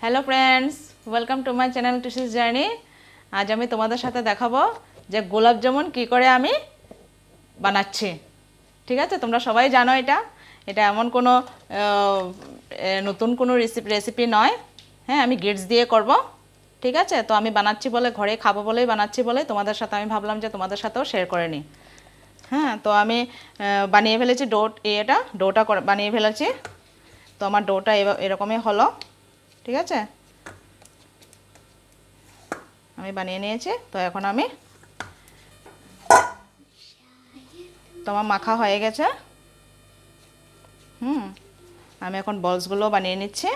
Hello friends welcome to my channel টুসিস journey আজ আমি তোমাদের সাথে দেখাবো যে গোলাপ জামুন কী করে আমি বানাচ্ছি। ঠিক আছে? তোমরা সবাই জানো এটা। এটা এমন কোনো নতুন কোনো রেসিপি রেসিপি নয়। হ্যাঁ আমি গিটস দিয়ে করব। ঠিক আছে? তো আমি বানাচ্ছি বলে, ঘরে খাব বলেই বানাচ্ছি বলে তোমাদের সাথে আমি ভাবলাম যে তোমাদের সাথেও শেয়ার করে নিই। হ্যাঁ তো আমি বানিয়ে ফেলেছি ডোট এটা, ডোটা বানিয়ে ফেলেছি। তো আমার ডোটা এরকমই হলো। ঠিক আছে? আমি বানিয়ে নিয়েছি, তো এখন আমি তোমার মাখা হয়ে গেছে। হুম, আমি এখন বলসগুলো বানিয়ে নিচ্ছি।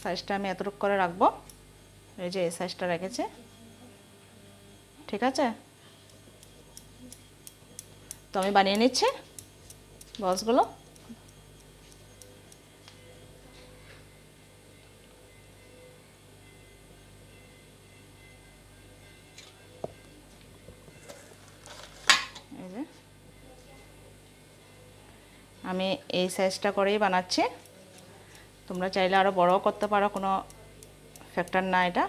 সাইজটা আমি এতটুকু করে রাখব। এই যে এই সাইজটা রেখেছে। ঠিক আছে? তো আমি বানিয়ে নিচ্ছি বলসগুলো। এই আমি এই সাইজটা করেই বানাচ্ছি। তোমরা চাইলে আরও বড়ও করতে পারো, কোনো ফ্যাক্টর না এটা।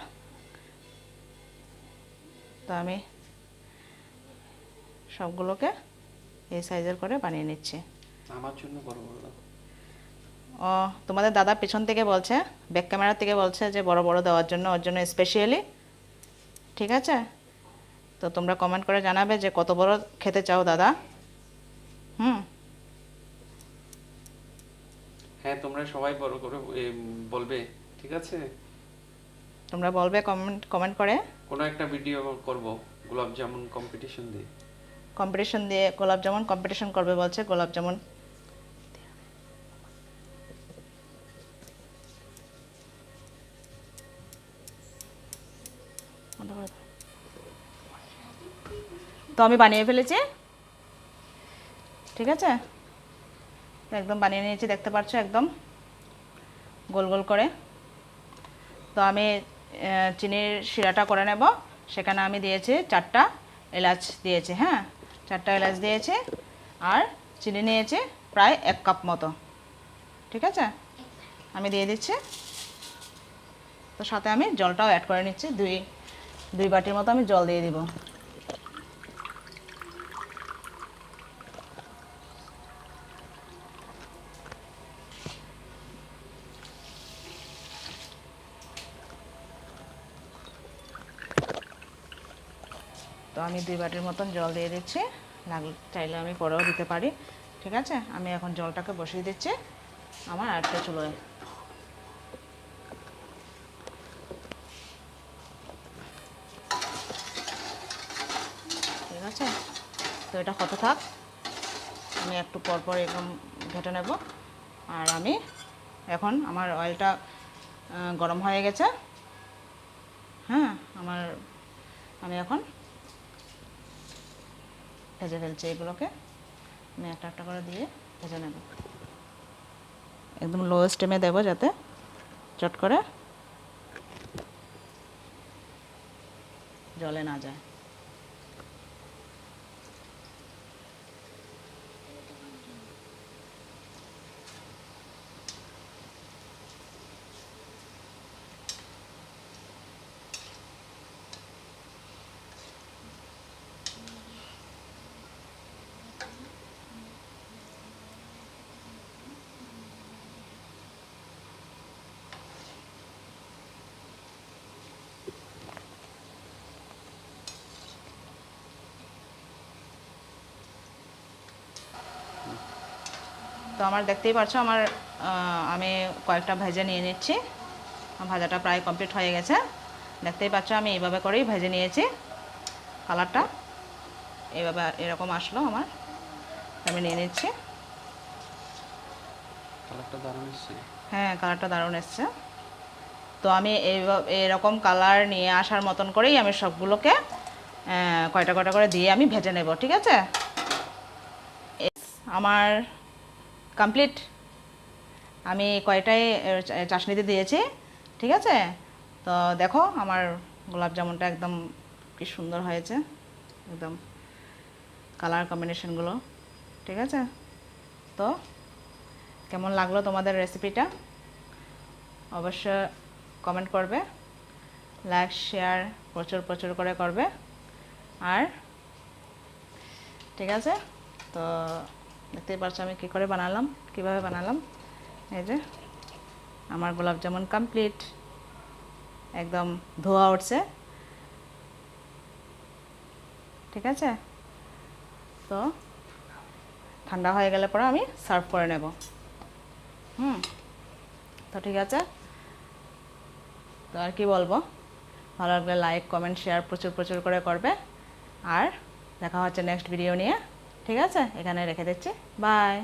তো আমি সবগুলোকে এই সাইজের করে বানিয়ে নিচ্ছি। আমার জন্য বড় বড় দাও। ও তোমাদের দাদা পেছন থেকে বলছে ব্যাক ক্যামেরা থেকে বলছে যে বড় বড় দেওয়ার জন্য ওর জন্য স্পেশালি ঠিক আছে? তো তোমরা কমেন্ট করে জানাবে যে কত বড় খেতে চাও দাদা। হুম? হ্যাঁ তোমরা সবাই বড় করে বলবে। ঠিক আছে? তোমরা বলবে কমেন্ট কমেন্ট করে। কোনো একটা ভিডিও করব গোলাপ জামুন কম্পিটিশন দিয়ে। কম্পিটিশন দিয়ে গোলাপ জামুন কম্পিটিশন করবে বলছে গোলাপ জামুন। তো আমি বানিয়ে ফেলেছি। ঠিক আছে? একদম বানিয়ে নিয়েছি দেখতে পাচ্ছ একদম। গোল গোল করে। তো আমি চিনির শিরাটা করে নেব। সেখানে আমি দিয়েছি চারটা এলাচ দিয়েছি হ্যাঁ? চারটা এলাচ দিয়েছি আর চিনি নিয়েছি প্রায় এক কাপ মতো। ঠিক আছে? আমি দিয়ে দিচ্ছি। তো সাথে আমি জলটাও অ্যাড করে নিচ্ছি। দুই দুই বাটির মতো আমি জল দিয়ে দিব। তো আমি দুই বাটির মতন জল দিয়ে দিচ্ছি। লাগলে চাইলে আমি পরেও দিতে পারি। ঠিক আছে? আমি এখন জলটাকে বসিয়ে দিচ্ছি। আমার আটটা চুলোয় ঠিক আছে? তো এটা কত থাক। আমি একটু পর পর এরকম ঘেটে নেব। আর আমি এখন আমার অয়েলটা গরম হয়ে গেছে। হ্যাঁ আমার, আমি এখন ভেজে ফেলছে এগুলোকে। আমি একটা একটা করে দিয়ে ভেজে নেব। একদম লো স্টেমে দেবো যাতে চট করে জলে না যায়। তো আমার দেখতেই পাচ্ছ আমার আমি কয়েকটা ভেজে নিয়ে নিচ্ছি। ভাজাটা প্রায় কমপ্লিট হয়ে গেছে। দেখতেই পাচ্ছ আমি এইভাবে করেই ভেজে নিয়েছি কালারটা। এইভাবে এরকম আসলো আমার। আমি নিয়ে নিচ্ছি। দারুণ হ্যাঁ কালারটা দারুণ এসছে। তো আমি এইভাবে এরকম কালার নিয়ে আসার মতন করেই আমি সবগুলোকে কয়টা কয়টা করে দিয়ে আমি ভেজে নেব ঠিক আছে? আমার কমপ্লিট আমি কয়টাই চাশনিতে দিয়েছি, ঠিক আছে? তো দেখো, আমার গোলাপ জামুনটা একদম কি সুন্দর হয়েছে, একদম কালার কম্বিনেশনগুলো ঠিক আছে? তো কেমন লাগল তোমাদের রেসিপিটা অবশ্য কমেন্ট করবে লাইক শেয়ার প্রচুর প্রচুর করে করবে, আর ঠিক আছে? তো দেখতেই পারছ আমি কী করে বানালাম, কীভাবে বানালাম? এই যে, আমার গোলাপ জামুন কমপ্লিট একদম ধোয়া উঠছে। ঠিক আছে? তো, ঠান্ডা হয়ে গেলে পরে আমি সার্ভ করে নেব। হুম, তো ঠিক আছে। তো আর কি বলব? ভালো লাগলে লাইক কমেন্ট শেয়ার প্রচুর প্রচুর করে করবে। আর দেখা হচ্ছে নেক্সট ভিডিও নিয়ে। ঠিক আছে? এখানে রেখে দিচ্ছি। বাই